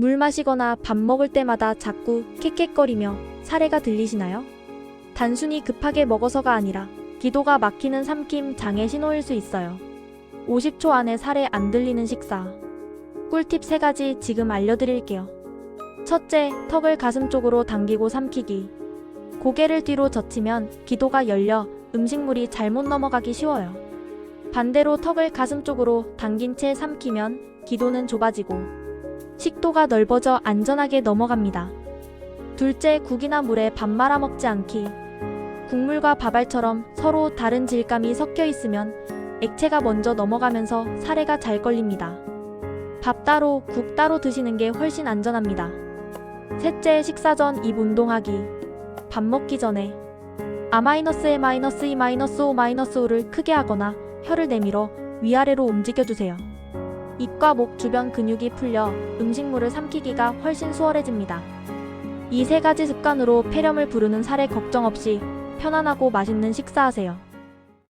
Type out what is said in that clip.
물 마시거나 밥 먹을 때마다 자꾸 캑캑거리며 사례가 들리시나요? 단순히 급하게 먹어서가 아니라 기도가 막히는 삼킴 장의 신호일 수 있어요. 50초 안에 살에 안 들리는 식사. 꿀팁 3가지 지금 알려드릴게요. 첫째, 턱을 가슴 쪽으로 당기고 삼키기. 고개를 뒤로 젖히면 기도가 열려 음식물이 잘못 넘어가기 쉬워요. 반대로 턱을 가슴 쪽으로 당긴 채 삼키면 기도는 좁아지고 식도가 넓어져 안전하게 넘어갑니다. 둘째, 국이나 물에 밥 말아 먹지 않기. 국물과 밥알처럼 서로 다른 질감이 섞여 있으면 액체가 먼저 넘어가면서 사례가 잘 걸립니다. 밥 따로, 국 따로 드시는 게 훨씬 안전합니다. 셋째, 식사 전 입 운동하기. 밥 먹기 전에 아마이너스에 마이너스 2 마이너스 5 마이너스 5를 크게 하거나 혀를 내밀어 위아래로 움직여주세요. 입과 목 주변 근육이 풀려 음식물을 삼키기가 훨씬 수월해집니다. 이 세 가지 습관으로 폐렴을 부르는 살에 걱정 없이 편안하고 맛있는 식사하세요.